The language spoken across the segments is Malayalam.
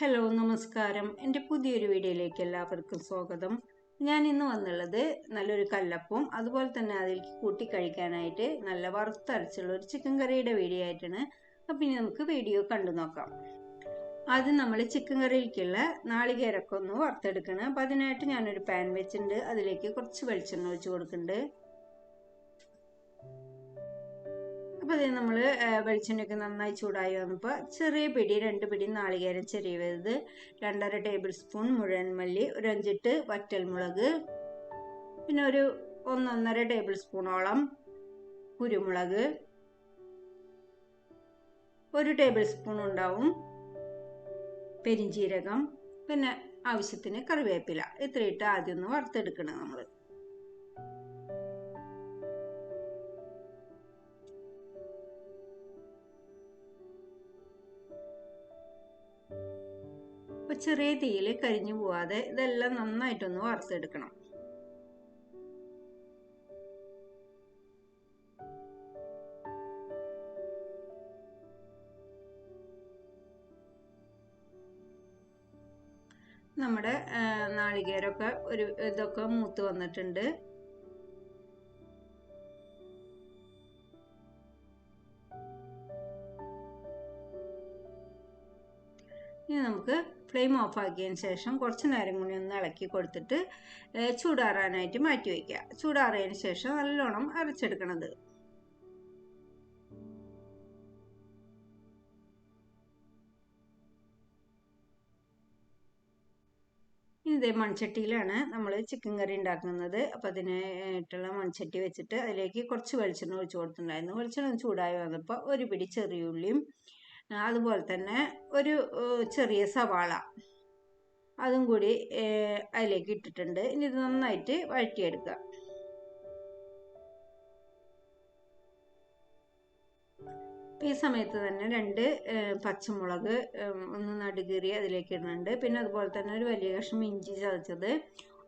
ഹലോ നമസ്കാരം. എന്റെ പുതിയൊരു വീഡിയോയിലേക്ക് എല്ലാവർക്കും സ്വാഗതം. ഞാൻ ഇന്ന് വന്നുള്ളത് നല്ലൊരു കല്ലപ്പവും അതുപോലെ തന്നെ അതിലേക്ക് കൂട്ടി കഴിക്കാനായിട്ട് നല്ല വറുത്തരച്ചുള്ള ഒരു ചിക്കൻ കറിയുടെ വീഡിയോ ആയിട്ടാണ്. അപ്പം ഇനി നമുക്ക് വീഡിയോ കണ്ടു നോക്കാം. ആദ്യം നമ്മൾ ചിക്കൻ കറിയിലേക്കുള്ള നാളികേരൊക്കെ ഒന്ന് വറുത്തെടുക്കണം. അപ്പം അതിനായിട്ട് ഞാനൊരു പാൻ വെച്ചിട്ടുണ്ട്. അതിലേക്ക് കുറച്ച് വെളിച്ചെണ്ണ ഒഴിച്ച് കൊടുക്കുന്നുണ്ട്. അപ്പോൾ ഇത് നമ്മൾ വെളിച്ചെണ്ണയൊക്കെ നന്നായി ചൂടായി വന്നപ്പോൾ ചെറിയ പിടി രണ്ട് പിടി നാളികേരം ചെറിയ വലുത് രണ്ടര ടേബിൾ സ്പൂൺ മുഴുവൻ മല്ലി ഒരു അഞ്ചിട്ട് വറ്റൽമുളക് പിന്നെ ഒരു ഒന്നൊന്നര ടേബിൾ സ്പൂണോളം കുരുമുളക് ഒരു ടേബിൾ സ്പൂൺ ഉണ്ടാവും പെരിഞ്ചീരകം പിന്നെ ആവശ്യത്തിന് കറിവേപ്പില. ഇത്രയിട്ട് ആദ്യം ഒന്ന് വറുത്തെടുക്കണം നമ്മൾ ചെറിയ തീയിൽ കരിഞ്ഞു പോവാതെ ഇതെല്ലാം നന്നായിട്ടൊന്ന് വറുത്തെടുക്കണം. നമ്മുടെ നാളികേരൊക്കെ ഒരു ഇതൊക്കെ മൂത്ത് വന്നിട്ടുണ്ട്. ഇനി നമുക്ക് ഫ്ലെയിം ഓഫ് ആക്കിയതിന് ശേഷം കുറച്ച് നേരം കൂടി ഒന്ന് ഇളക്കി കൊടുത്തിട്ട് ചൂടാറാനായിട്ട് മാറ്റി വയ്ക്കുക ചൂടാറിയതിന് ശേഷം നല്ലോണം അരച്ചെടുക്കണത്. ഇതേ മൺചട്ടിയിലാണ് നമ്മൾ ചിക്കൻ കറി ഉണ്ടാക്കുന്നത്. അപ്പോൾ അതിനായിട്ടുള്ള മൺചട്ടി വെച്ചിട്ട് അതിലേക്ക് കുറച്ച് വെളിച്ചെണ്ണ ഒഴിച്ച് കൊടുത്തിട്ടുണ്ടായിരുന്നു. വെളിച്ചെണ്ണ ചൂടായി വന്നപ്പോൾ ഒരു പിടി ചെറിയുള്ളിയും അതുപോലെ തന്നെ ഒരു ചെറിയ സവാള. അതും കൂടി അതിലേക്ക് ഇട്ടിട്ടുണ്ട്. ഇനി ഇത് നന്നായിട്ട് വഴറ്റിയെടുക്കുക. ഈ സമയത്ത് തന്നെ രണ്ട് പച്ചമുളക് ഒന്ന് നടുകീറി അതിലേക്ക് ഇടുന്നുണ്ട്. പിന്നെ അതുപോലെ തന്നെ ഒരു വലിയ കഷ്ണം ഇഞ്ചി ചതച്ചത്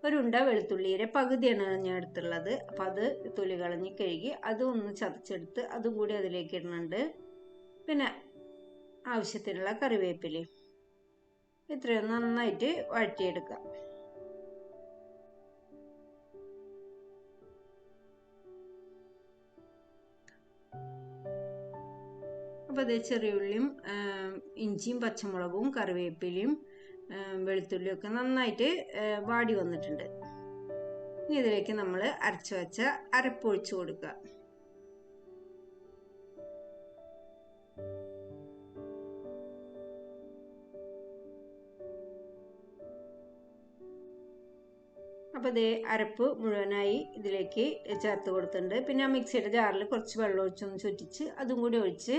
ഒരുണ്ട വെളുത്തുള്ളിയുടെ പകുതിയാണ് ഞാൻ എടുത്തുള്ളത്. അപ്പം അത് തൊലി കളഞ്ഞ് കഴുകി അതും ഒന്ന് ചതച്ചെടുത്ത് അതും കൂടി അതിലേക്ക് ഇടുന്നുണ്ട്. പിന്നെ ആവശ്യത്തിനുള്ള കറിവേപ്പിലയും ഇത്രയും നന്നായിട്ട് വഴറ്റിയെടുക്കുക അപ്പോൾ അതേ ചെറിയുള്ളിയും ഇഞ്ചിയും പച്ചമുളകും കറിവേപ്പിലയും വെളുത്തുള്ളിയും ഒക്കെ നന്നായിട്ട് വാടി വന്നിട്ടുണ്ട്. ഇനി ഇതിലേക്ക് നമ്മൾ അരച്ചു വെച്ച അരപ്പൊഴിച്ച് കൊടുക്കുക. അപ്പോൾ ഇതേ അരപ്പ് മുഴുവനായി ഇതിലേക്ക് ചേർത്ത് കൊടുത്തിട്ടുണ്ട്. പിന്നെ ആ മിക്സിയുടെ ജാറിൽ കുറച്ച് വെള്ളം ഒഴിച്ചൊന്ന് ചുറ്റിച്ച് അതും കൂടി ഒഴിച്ച്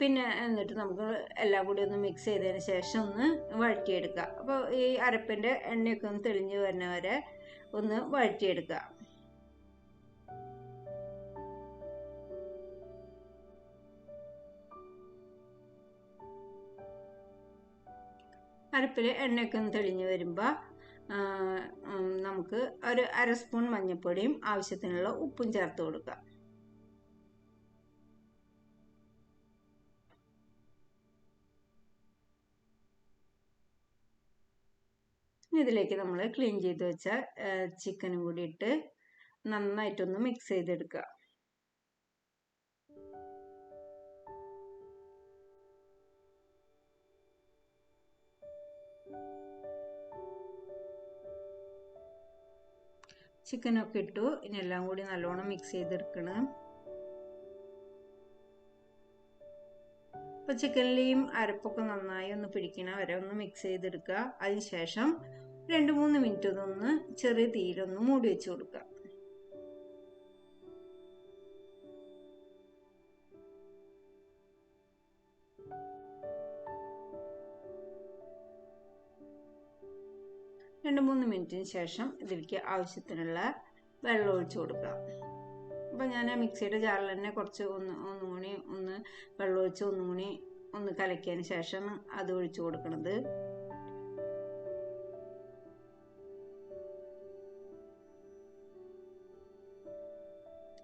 പിന്നെ എന്നിട്ട് നമുക്ക് എല്ലാം കൂടി ഒന്ന് മിക്സ് ചെയ്തതിന് ശേഷം ഒന്ന് വഴറ്റിയെടുക്കുക. അപ്പോൾ ഈ അരപ്പിന്റെ എണ്ണയൊക്കെ ഒന്ന് തെളിഞ്ഞ് വരുന്ന വരെ ഒന്ന് വഴറ്റിയെടുക്കുക. അരപ്പിൽ എണ്ണയൊക്കെ ഒന്ന് തെളിഞ്ഞ് വരുമ്പോൾ നമുക്ക് ഒരു അര സ്പൂൺ മഞ്ഞൾപ്പൊടിയും ആവശ്യത്തിനുള്ള ഉപ്പും ചേർത്ത് കൊടുക്കുക ഇതിലേക്ക് നമ്മൾ ക്ലീൻ ചെയ്ത് വെച്ച ചിക്കനും കൂടി ഇട്ട് നന്നായിട്ടൊന്ന് മിക്സ് ചെയ്തെടുക്കുക. ചിക്കനൊക്കെ ഇട്ടു. ഇനി എല്ലാം കൂടി നല്ലോണം മിക്സ് ചെയ്തെടുക്കണം. അപ്പോൾ ചിക്കനിലെയും അരപ്പൊക്കെ നന്നായി ഒന്ന് പിടിക്കണ വരെ ഒന്ന് മിക്സ് ചെയ്തെടുക്കുക. അതിനുശേഷം രണ്ട് മൂന്ന് മിനിറ്റ് ഒന്ന് ചെറിയ തീയിലൊന്ന് മൂടി വെച്ച് കൊടുക്കുക. രണ്ട് മൂന്ന് മിനിറ്റിന് ശേഷം ഇതിലേക്ക് ആവശ്യത്തിനുള്ള വെള്ളം ഒഴിച്ചു കൊടുക്കുക. അപ്പോൾ ഞാൻ മിക്സിയുടെ ജാറിൽ തന്നെ കുറച്ച് ഒന്ന് ഒന്നും കൂടി ഒന്ന് വെള്ളം ഒഴിച്ച് ഒന്നും കൂടി ഒന്ന് കലക്കിയതിന് ശേഷം അത് ഒഴിച്ചു കൊടുക്കുന്നത്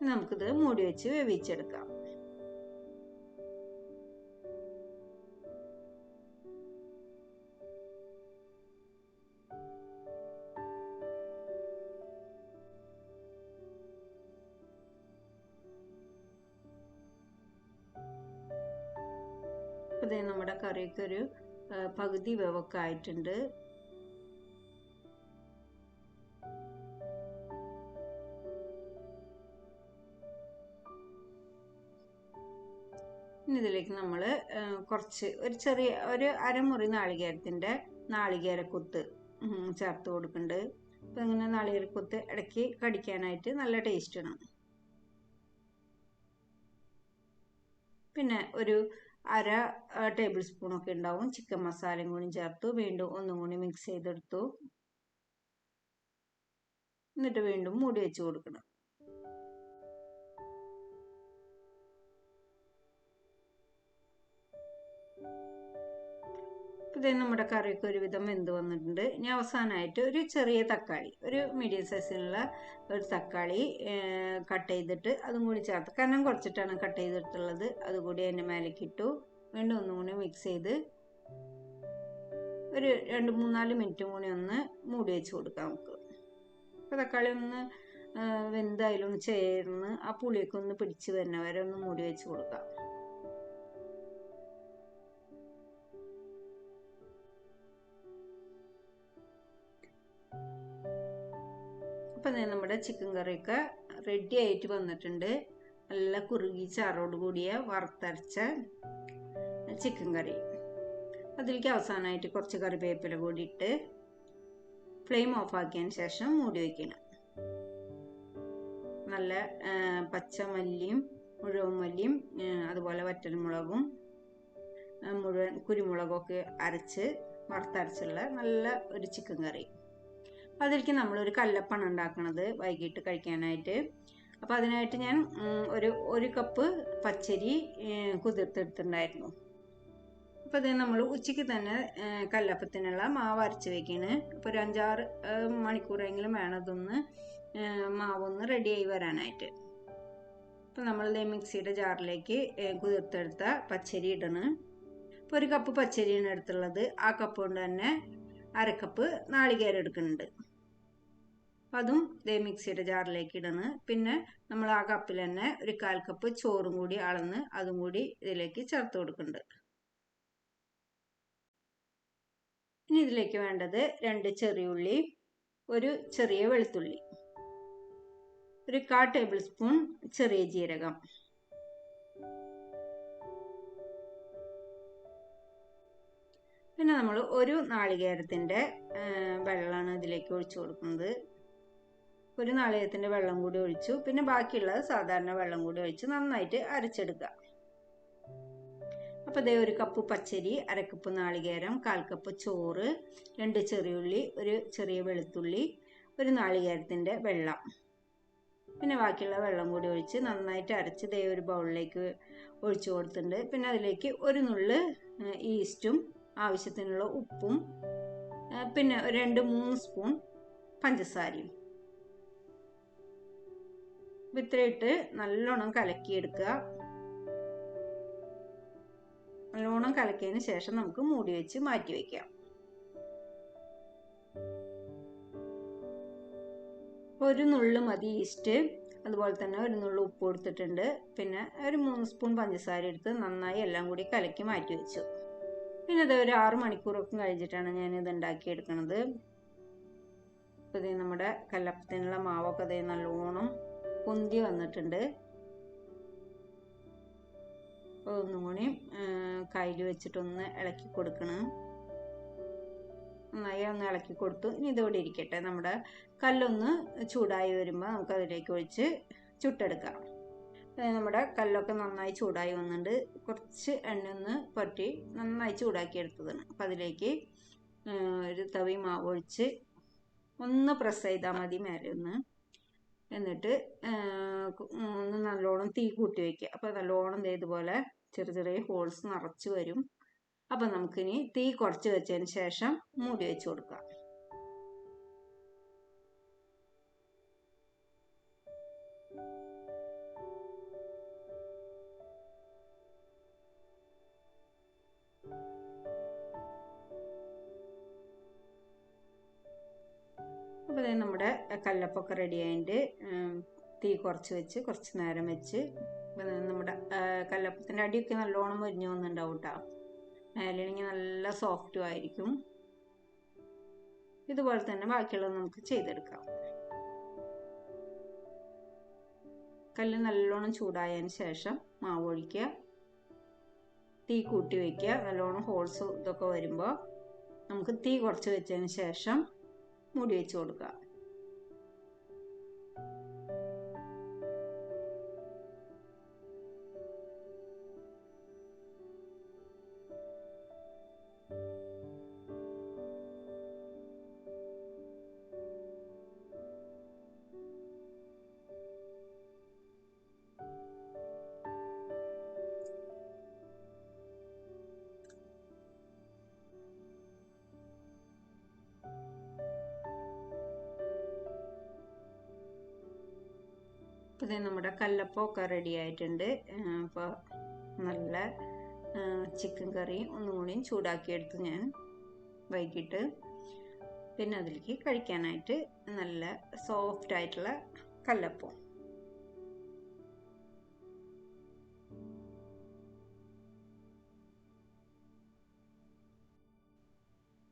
നമുക്കിത് മൂടി വെച്ച് വേവിച്ചെടുക്കാം. ഇതേ നമ്മുടെ കറിയൊക്കെ ഒരു പകുതി വേവൊക്കെ ആയിട്ടുണ്ട് ഇതിലേക്ക് നമ്മൾ കുറച്ച് ഒരു ചെറിയ ഒരു അരമുറി നാളികേരത്തിന്റെ നാളികേരക്കുത്ത് ചേർത്ത് കൊടുക്കുന്നുണ്ട്. അപ്പം ഇങ്ങനെ നാളികേരക്കുത്ത് ഇടയ്ക്ക് കടിക്കാനായിട്ട് നല്ല ടേസ്റ്റ് ആണ് പിന്നെ ഒരു അര ടേബിൾ സ്പൂണൊക്കെ ഉണ്ടാവും. ചിക്കൻ മസാലയും കൂടി ചേർത്തു. വീണ്ടും ഒന്നും കൂടി മിക്സ് ചെയ്തെടുത്തു. എന്നിട്ട് വീണ്ടും മൂടി വെച്ച് കൊടുക്കണം. ഇതേ നമ്മുടെ കറിയൊക്കെ ഒരുവിധം വെന്ത് വന്നിട്ടുണ്ട്. ഇനി അവസാനമായിട്ട് ഒരു ചെറിയ തക്കാളി ഒരു മീഡിയം സൈസിലുള്ള ഒരു തക്കാളി കട്ട് ചെയ്തിട്ട് അതും കൂടി ചേർത്ത് കനം കുറച്ചിട്ടാണ് കട്ട് ചെയ്തിട്ടുള്ളത്. അതുകൂടി അതിന്റെ മേലേക്ക് ഇട്ടു. വീണ്ടും ഒന്നും കൂടി മിക്സ് ചെയ്ത് ഒരു രണ്ട് മൂന്നാൽ മിനിറ്റും കൂടി ഒന്ന് മൂടി വെച്ച് കൊടുക്കാം നമുക്ക്. അപ്പോൾ തക്കാളി ഒന്ന് വെന്തായാലും ചേർന്ന് ആ പുളിയൊക്കെ ഒന്ന് പിടിച്ച് വരുന്ന വരെ ഒന്ന് മൂടി വെച്ച് കൊടുക്കാം. അപ്പം നമ്മുടെ ചിക്കൻ കറിയൊക്കെ റെഡി ആയിട്ട് വന്നിട്ടുണ്ട്. നല്ല കുറുകി ചാറോട് കൂടിയ വറുത്തരച്ച ചിക്കൻ കറി. അതിലേക്ക് അവസാനമായിട്ട് കുറച്ച് കറിവേപ്പില കൂടി ഇട്ട് ഫ്ലെയിം ഓഫ് ആക്കിയതിന് ശേഷം മൂടി വയ്ക്കണം നല്ല പച്ചമല്ലിയും മുഴുവൻ മല്ലിയും അതുപോലെ വറ്റൽമുളകും മുഴുവൻ കുരുമുളകൊക്കെ അരച്ച് വറുത്തരച്ചുള്ള നല്ല ഒരു ചിക്കൻ കറി. അതിലേക്ക് ഒരു കല്ലപ്പാണ് ഉണ്ടാക്കണത് വൈകിട്ട് കഴിക്കാനായിട്ട്. അപ്പോൾ അതിനായിട്ട് ഞാൻ ഒരു ഒരു കപ്പ് പച്ചരി കുതിർത്തെടുത്തിട്ടുണ്ടായിരുന്നു. അപ്പോൾ ഇത് നമ്മൾ ഉച്ചയ്ക്ക് തന്നെ കല്ലപ്പത്തിനുള്ള മാവ് അരച്ച് വെക്കണ്. അപ്പോൾ ഒരു അഞ്ചാറ് മണിക്കൂറെങ്കിലും വേണം അതൊന്ന് ഏ, മാവൊന്ന് റെഡിയായി വരാനായിട്ട്. അപ്പോൾ നമ്മളിത് മിക്സിയുടെ ജാറിലേക്ക് കുതിർത്തെടുത്ത പച്ചരി ഇടണം. ഇപ്പോൾ ഒരു കപ്പ് പച്ചരിയാണ് എടുത്തുള്ളത്. ആ കപ്പ് കൊണ്ട് തന്നെ അരക്കപ്പ് നാളികേരം എടുക്കുന്നുണ്ട്. അപ്പം അതും ദേ മിക്സിയുടെ ജാറിലേക്ക് ഇടണ്. പിന്നെ നമ്മൾ ആ കപ്പിൽ തന്നെ ഒരു കാൽ കപ്പ് ചോറും കൂടി അളന്ന് അതും കൂടി ഇതിലേക്ക് ചേർത്ത് കൊടുക്കുന്നുണ്ട്. ഇനി ഇതിലേക്ക് വേണ്ടത് രണ്ട് ചെറിയ ഉള്ളി ഒരു ചെറിയ വെളുത്തുള്ളി ഒരു കാ ടേബിൾ സ്പൂൺ ചെറിയ ജീരകം. പിന്നെ നമ്മൾ ഒരു നാളികേരത്തിന്റെ വെള്ളമാണ് ഇതിലേക്ക് ഒഴിച്ചു കൊടുക്കുന്നത്. ഒരു നാളികത്തിന്റെ വെള്ളം കൂടി ഒഴിച്ചു. പിന്നെ ബാക്കിയുള്ളത് സാധാരണ വെള്ളം കൂടി ഒഴിച്ച് നന്നായിട്ട് അരച്ചെടുക്കുക. അപ്പോൾ ഇതേ ഒരു കപ്പ് പച്ചരി അരക്കപ്പ് നാളികേരം കാൽ കപ്പ് ചോറ് രണ്ട് ചെറിയുള്ളി ഒരു ചെറിയ വെളുത്തുള്ളി ഒരു നാളികേരത്തിന്റെ വെള്ളം. പിന്നെ ബാക്കിയുള്ള വെള്ളം കൂടി ഒഴിച്ച് നന്നായിട്ട് അരച്ച് ദേ ഒരു ബൗളിലേക്ക് ഒഴിച്ചു കൊടുത്തിട്ടുണ്ട്. പിന്നെ അതിലേക്ക് ഒരു നുള്ള് ഈസ്റ്റും ആവശ്യത്തിനുള്ള ഉപ്പും പിന്നെ രണ്ട് മൂന്ന് സ്പൂൺ പഞ്ചസാരയും. ഇത്രയിട്ട് നല്ലോണം കലക്കിയെടുക്കുക. നല്ലോണം കലക്കിയതിന് ശേഷം നമുക്ക് മൂടി വെച്ച് മാറ്റി വെക്കാം. ഒരു നുള്ളു മതി ഈസ്റ്റ്. അതുപോലെ തന്നെ ഒരു നുള്ളു ഉപ്പ് കൊടുത്തിട്ടുണ്ട്. പിന്നെ ഒരു മൂന്ന് സ്പൂൺ പഞ്ചസാര എടുത്ത് നന്നായി എല്ലാം കൂടി കലക്കി മാറ്റി വെച്ചു. പിന്നെ അത് ഒരു ആറ് മണിക്കൂറൊക്കെ കഴിഞ്ഞിട്ടാണ് ഞാൻ ഇത് ഉണ്ടാക്കിയെടുക്കുന്നത് അപ്പോൾ നമ്മുടെ കല്ലപ്പത്തിനുള്ള മാവൊക്കെ അതേ നല്ലോണം പൊന്തി വന്നിട്ടുണ്ട്. അപ്പോൾ ഒന്നും കൂടി കയ്യിൽ വെച്ചിട്ടൊന്ന് ഇളക്കി കൊടുക്കണം. നന്നായി ഒന്ന് ഇളക്കി കൊടുത്തു. ഇനി ഇതോടെ ഇരിക്കട്ടെ. നമ്മുടെ കല്ലൊന്ന് ചൂടായി വരുമ്പോൾ നമുക്ക് അതിലേക്ക് ഒഴിച്ച് ചുട്ടെടുക്കാം. നമ്മുടെ കല്ലൊക്കെ നന്നായി ചൂടായി വന്നിട്ടുണ്ട്. കുറച്ച് എണ്ണ ഒന്ന് പറ്റി നന്നായി ചൂടാക്കി എടുത്തതാണ്. അപ്പം അതിലേക്ക് ഒരു തവി മാവ് ഒഴിച്ച് ഒന്ന് പ്രസ് ചെയ്താൽ മതി മേലെ ഒന്ന് എന്നിട്ട് ഒന്ന് നല്ലോണം തീ കൂട്ടി വയ്ക്കുക അപ്പോൾ നല്ലോണം ദേ ഇതുപോലെ ചെറിയ ചെറിയ ഹോൾസ് നിറച്ച് വരും. അപ്പം നമുക്കിനി തീ കുറച്ച് വെച്ചതിന് ശേഷം മൂടി വെച്ച് കൊടുക്കാം. അപ്പോൾ ഇതേ നമ്മുടെ കല്ലപ്പൊക്കെ റെഡി ആയിട്ട് തീ കുറച്ച് വെച്ച് കുറച്ച് നേരം വെച്ച് നമ്മുടെ കല്ലപ്പത്തിന്റെ അടിയൊക്കെ നല്ലോണം മുരിഞ്ഞു വന്നിട്ടുണ്ടാവും കേട്ടോ മേലാണെങ്കിൽ നല്ല സോഫ്റ്റും ആയിരിക്കും. ഇതുപോലെ തന്നെ ബാക്കിയുള്ളത് നമുക്ക് ചെയ്തെടുക്കാം. കല്ല് നല്ലോണം ചൂടായതിന് ശേഷം മാവ് ഒഴിക്കുക. തീ കൂട്ടി വയ്ക്കുക നല്ലോണം ഹോൾസ് ഇതൊക്കെ വരുമ്പോൾ നമുക്ക് തീ കുറച്ച് വെച്ചതിന് ശേഷം മൂടി വെച്ച് കൊടുക്കുക. ഇപ്പോൾ നമ്മുടെ കല്ലപ്പമൊക്കെ റെഡി ആയിട്ടുണ്ട്. അപ്പോൾ നല്ല ചിക്കൻ കറി ഒന്നും കൂടിയും ചൂടാക്കിയെടുത്ത് ഞാൻ വൈകിട്ട് പിന്നെ അതിലേക്ക് കഴിക്കാനായിട്ട് നല്ല സോഫ്റ്റ് ആയിട്ടുള്ള കല്ലപ്പം.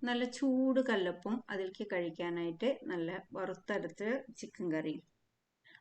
നല്ല ചൂട് കല്ലപ്പം അതിലേക്ക് കഴിക്കാനായിട്ട് നല്ല വറുത്തരച്ച് ചിക്കൻ കറി